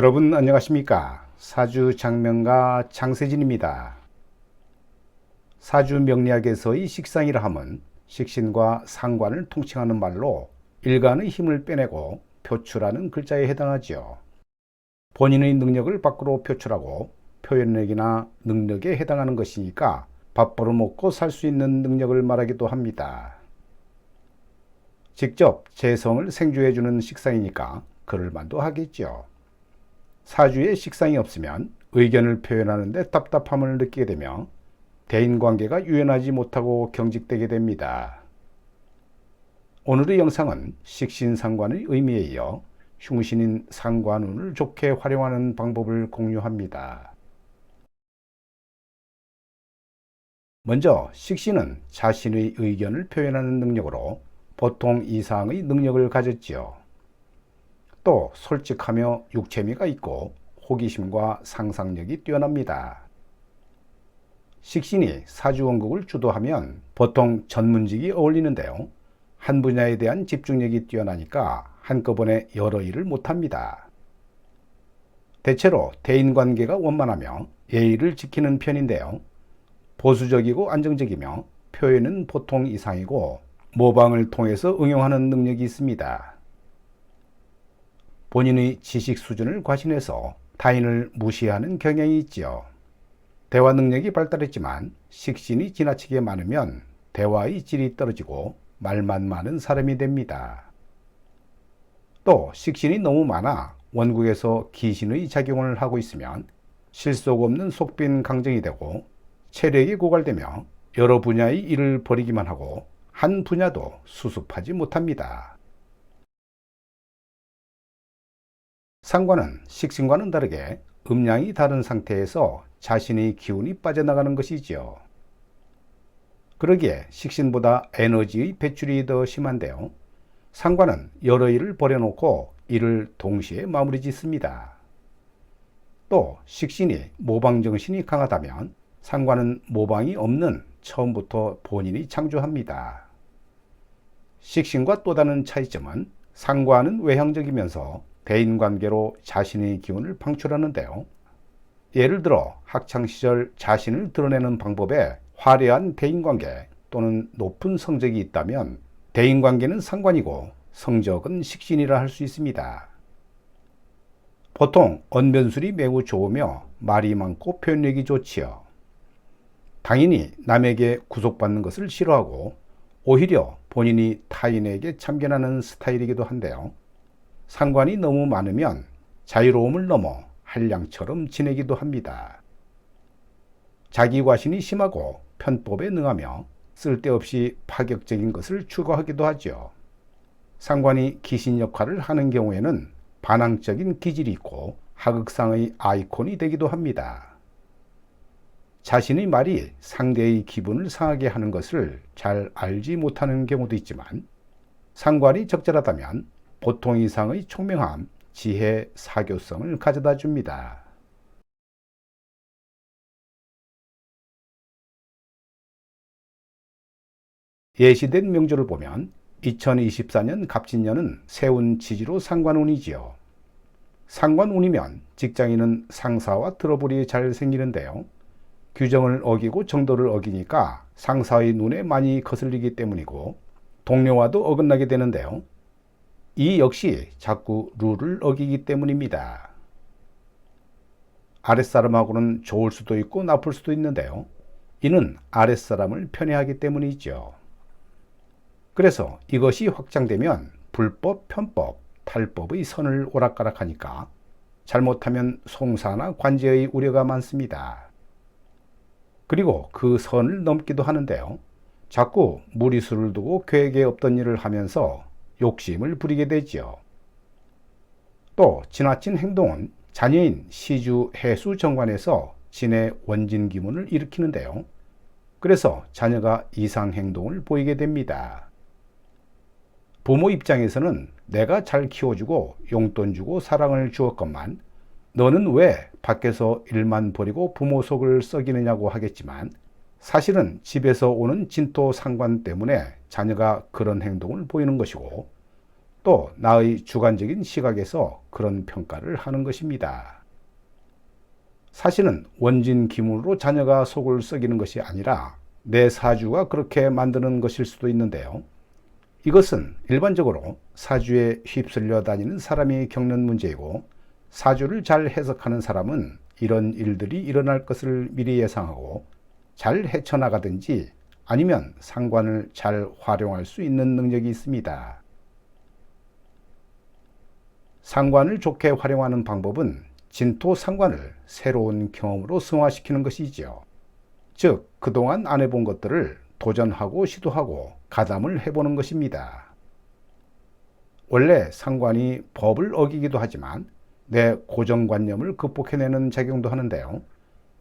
여러분 안녕하십니까? 사주 장명가 장세진입니다. 사주 명리학에서의 식상이라 함은 식신과 상관을 통칭하는 말로 일간의 힘을 빼내고 표출하는 글자에 해당하지요. 본인의 능력을 밖으로 표출하고 표현력이나 능력에 해당하는 것이니까 밥 벌어 먹고 살 수 있는 능력을 말하기도 합니다. 직접 재성을 생주해주는 식상이니까 그럴 만도 하겠죠. 사주에 식상이 없으면 의견을 표현하는데 답답함을 느끼게 되며 대인관계가 유연하지 못하고 경직되게 됩니다. 오늘의 영상은 식신상관의 의미에 이어 흉신인 상관운을 좋게 활용하는 방법을 공유합니다. 먼저 식신은 자신의 의견을 표현하는 능력으로 보통 이상의 능력을 가졌지요. 또 솔직하며 육체미가 있고 호기심과 상상력이 뛰어납니다. 식신이 사주원국을 주도하면 보통 전문직이 어울리는데요. 한 분야에 대한 집중력이 뛰어나니까 한꺼번에 여러 일을 못합니다. 대체로 대인관계가 원만하며 예의를 지키는 편인데요. 보수적이고 안정적이며 표현은 보통 이상이고 모방을 통해서 응용하는 능력이 있습니다. 본인의 지식 수준을 과신해서 타인을 무시하는 경향이 있지요. 대화 능력이 발달했지만 식신이 지나치게 많으면 대화의 질이 떨어지고 말만 많은 사람이 됩니다. 또 식신이 너무 많아 원국에서 기신의 작용을 하고 있으면 실속 없는 속빈 강정이 되고 체력이 고갈되며 여러 분야의 일을 벌이기만 하고 한 분야도 수습하지 못합니다. 상관은 식신과는 다르게 음양이 다른 상태에서 자신의 기운이 빠져나가는 것이지요. 그러기에 식신보다 에너지의 배출이 더 심한데요. 상관은 여러 일을 벌여놓고 일을 동시에 마무리 짓습니다. 또 식신이 모방정신이 강하다면 상관은 모방이 없는 처음부터 본인이 창조합니다. 식신과 또 다른 차이점은 상관은 외향적이면서 대인관계로 자신의 기운을 방출하는데요. 예를 들어 학창시절 자신을 드러내는 방법에 화려한 대인관계 또는 높은 성적이 있다면 대인관계는 상관이고 성적은 식신이라 할 수 있습니다. 보통 언변술이 매우 좋으며 말이 많고 표현력이 좋지요. 당연히 남에게 구속받는 것을 싫어하고 오히려 본인이 타인에게 참견하는 스타일이기도 한데요. 상관이 너무 많으면 자유로움을 넘어 한량처럼 지내기도 합니다. 자기 과신이 심하고 편법에 능하며 쓸데없이 파격적인 것을 추구하기도 하죠. 상관이 기신 역할을 하는 경우에는 반항적인 기질이 있고 하극상의 아이콘이 되기도 합니다. 자신의 말이 상대의 기분을 상하게 하는 것을 잘 알지 못하는 경우도 있지만 상관이 적절하다면 보통 이상의 총명함, 지혜, 사교성을 가져다 줍니다. 예시된 명조를 보면 2024년 갑진년은 세운 지지로 상관운이지요. 상관운이면 직장인은 상사와 트러블이 잘 생기는데요. 규정을 어기고 정도를 어기니까 상사의 눈에 많이 거슬리기 때문이고 동료와도 어긋나게 되는데요. 이 역시 자꾸 룰을 어기기 때문입니다. 아랫사람하고는 좋을 수도 있고 나쁠 수도 있는데요. 이는 아랫사람을 편애하기 때문이죠. 그래서 이것이 확장되면 불법, 편법, 탈법의 선을 오락가락하니까 잘못하면 송사나 관제의 우려가 많습니다. 그리고 그 선을 넘기도 하는데요. 자꾸 무리수를 두고 계획에 없던 일을 하면서 욕심을 부리게 되지요. 또 지나친 행동은 자녀인 시주 해수 정관에서 진의 원진 기문을 일으키는데요. 그래서 자녀가 이상 행동을 보이게 됩니다. 부모 입장에서는 내가 잘 키워주고 용돈 주고 사랑을 주었건만 너는 왜 밖에서 일만 버리고 부모 속을 썩이느냐고 하겠지만 사실은 집에서 오는 진토 상관 때문에 자녀가 그런 행동을 보이는 것이고 또 나의 주관적인 시각에서 그런 평가를 하는 것입니다. 사실은 원진 기문으로 자녀가 속을 썩이는 것이 아니라 내 사주가 그렇게 만드는 것일 수도 있는데요. 이것은 일반적으로 사주에 휩쓸려 다니는 사람이 겪는 문제이고 사주를 잘 해석하는 사람은 이런 일들이 일어날 것을 미리 예상하고 잘 헤쳐나가든지 아니면 상관을 잘 활용할 수 있는 능력이 있습니다. 상관을 좋게 활용하는 방법은 진토 상관을 새로운 경험으로 승화시키는 것이지요. 즉, 그동안 안 해본 것들을 도전하고 시도하고 가담을 해보는 것입니다. 원래 상관이 법을 어기기도 하지만 내 고정관념을 극복해내는 작용도 하는데요.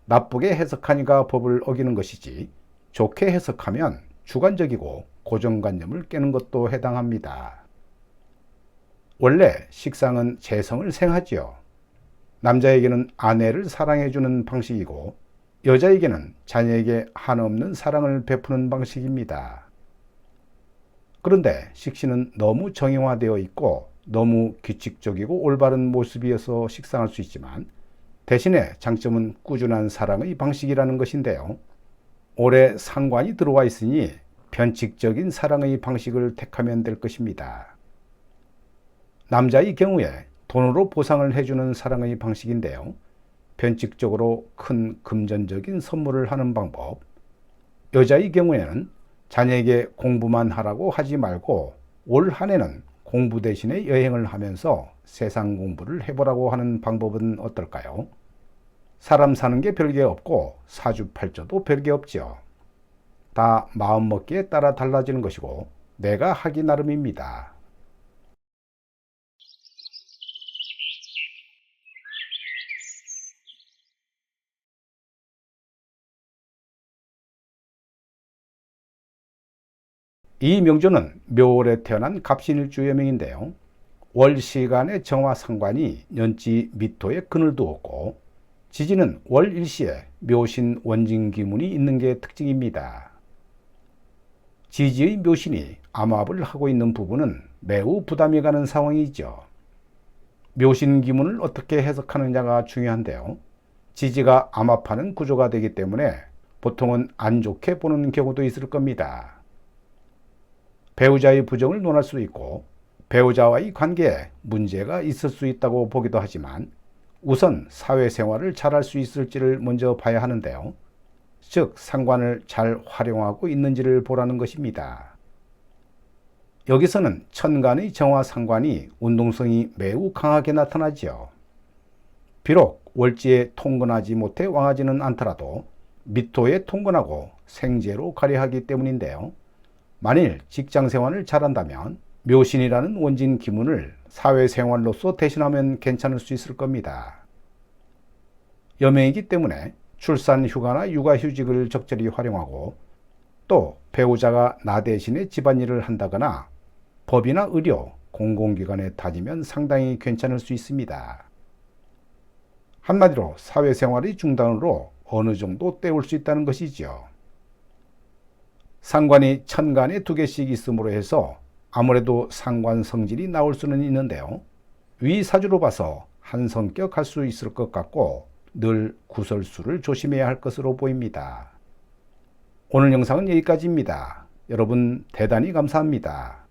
나쁘게 해석하니까 법을 어기는 것이지 좋게 해석하면 주관적이고 고정관념을 깨는 것도 해당합니다. 원래 식상은 재성을 생하지요. 남자에게는 아내를 사랑해주는 방식이고 여자에게는 자녀에게 한없는 사랑을 베푸는 방식입니다. 그런데 식신은 너무 정형화되어 있고 너무 규칙적이고 올바른 모습이어서 식상할 수 있지만 대신에 장점은 꾸준한 사랑의 방식이라는 것인데요. 올해 상관이 들어와 있으니 변칙적인 사랑의 방식을 택하면 될 것입니다. 남자의 경우에 돈으로 보상을 해주는 사랑의 방식인데요. 변칙적으로 큰 금전적인 선물을 하는 방법. 여자의 경우에는 자녀에게 공부만 하라고 하지 말고 올 한 해는 공부 대신에 여행을 하면서 세상 공부를 해보라고 하는 방법은 어떨까요? 사람 사는 게 별게 없고 사주팔자도 별게 없지요. 다 마음먹기에 따라 달라지는 것이고 내가 하기 나름입니다. 이 명조는 묘월에 태어난 갑신일주 여명인데요. 월 시간의 정화 상관이 년지 미토에 근을 두었고 지지는 월 일시에 묘신 원진 기문이 있는 게 특징입니다. 지지의 묘신이 암압을 하고 있는 부분은 매우 부담이 가는 상황이죠. 묘신 기문을 어떻게 해석하느냐가 중요한데요. 지지가 암압하는 구조가 되기 때문에 보통은 안 좋게 보는 경우도 있을 겁니다. 배우자의 부정을 논할 수 있고 배우자와의 관계에 문제가 있을 수 있다고 보기도 하지만 우선 사회생활을 잘할 수 있을지를 먼저 봐야 하는데요. 즉, 상관을 잘 활용하고 있는지를 보라는 것입니다. 여기서는 천간의 정화 상관이 운동성이 매우 강하게 나타나지요. 비록 월지에 통근하지 못해 왕하지는 않더라도 미토에 통근하고 생재로 가려하기 때문인데요. 만일 직장 생활을 잘한다면 묘신이라는 원진 기문을 사회생활로서 대신하면 괜찮을 수 있을 겁니다. 여명이기 때문에 출산 휴가나 육아 휴직을 적절히 활용하고 또 배우자가 나 대신에 집안일을 한다거나 법이나 의료, 공공기관에 다니면 상당히 괜찮을 수 있습니다. 한마디로 사회생활의 중단으로 어느 정도 때울 수 있다는 것이지요. 상관이 천간에 두 개씩 있음으로 해서 아무래도 상관 성질이 나올 수는 있는데요. 위 사주로 봐서 한 성격 할 수 있을 것 같고 늘 구설수를 조심해야 할 것으로 보입니다. 오늘 영상은 여기까지입니다. 여러분 대단히 감사합니다.